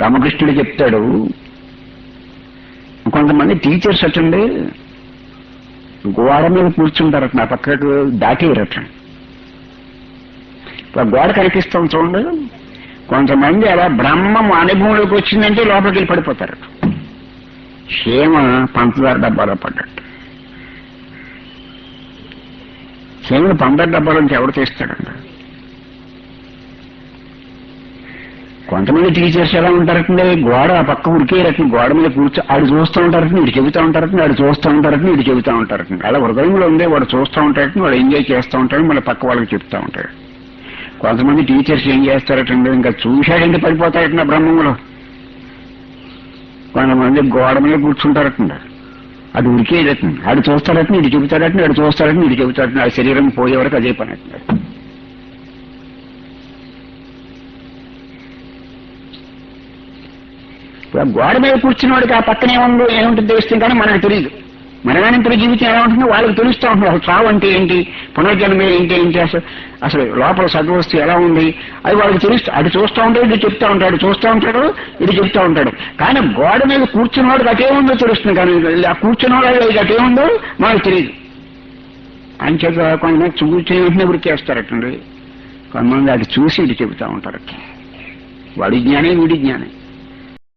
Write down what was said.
రామకృష్ణుడు చెప్తాడు. కొంతమంది టీచర్స్ అటండి. గోడ మీద కూర్చుంటారు నా పక్కకు దాటేయరట. ఇప్పుడు గోడ కనిపిస్తాం చూడండి. కొంతమంది అలా బ్రహ్మం అనుభవంలోకి వచ్చిందంటే లోపలికి వెళ్ళి పడిపోతారు. క్షేమ పంచదార డబ్బాలో పడ్డట్టు. క్షేమను పంచదార డబ్బాల నుంచి ఎవరు తీస్తాడండి కొంతమంది టీచర్స్ ఎలా ఉంటారంటే గోడ ఆ పక్క ఉరికే రకం గోడ మీద కూర్చో ఆడు చూస్తూ ఉంటారని వీడు చెబుతూ ఉంటారని ఆడు చూస్తూ ఉంటారని వీడు చెబుతూ ఉంటారని అలా హృదయంలో ఉంది వాడు చూస్తూ ఉంటారని వాడు ఎంజాయ్ చేస్తూ ఉంటాడు మళ్ళీ పక్క వాళ్ళకి చెప్తూ ఉంటాడు. కొంతమంది టీచర్స్ ఏం చేస్తారటండి? ఇంకా చూశాడంటే పడిపోతారట నా బ్రహ్మంలో. కొంతమంది గోడ మీద కూర్చుంటారటండి. అది ఉరికే రకం ఆడు చూస్తారటండి ఇటు చెబుతాడటని ఆడు చూస్తారటండి ఇటు చెబుతాడటని ఆ శరీరం పోయే వరకు అదే పని అంటున్నాడు. ఇప్పుడు గోడ మీద కూర్చున్నవాడికి ఆ పక్కనే ఉందో ఏముంటుంది తెలుస్తుంది కానీ మనకు తెలియదు మరణానంతర జీవితం ఎలా ఉంటుందో వాళ్ళకి తెలుస్తూ ఉంటుంది. అసలు చావు అంటే ఏంటి? పునర్జన్మ ఏంటి? ఏంటి అసలు అసలు లోపల సద్వస్తు ఎలా ఉంది? అది వాళ్ళకి తెలుస్తూ అటు చూస్తూ ఉంటాడు ఇటు చెప్తా ఉంటాడు. చూస్తూ ఉంటాడు ఇటు చెప్తా ఉంటాడు. కానీ గోడ మీద కూర్చున్నవాడికి అటేముందో తెలుస్తుంది కానీ ఆ కూర్చున్నవాడు ఇది అటేముందో మనకు తెలియదు అంచేత కొంతమంది చూసి వెంటనే వృత్తి చేస్తారటండి కొంతమంది అది చూసి ఇటు చెబుతూ ఉంటారు వాడి జ్ఞానే వీడి జ్ఞానే.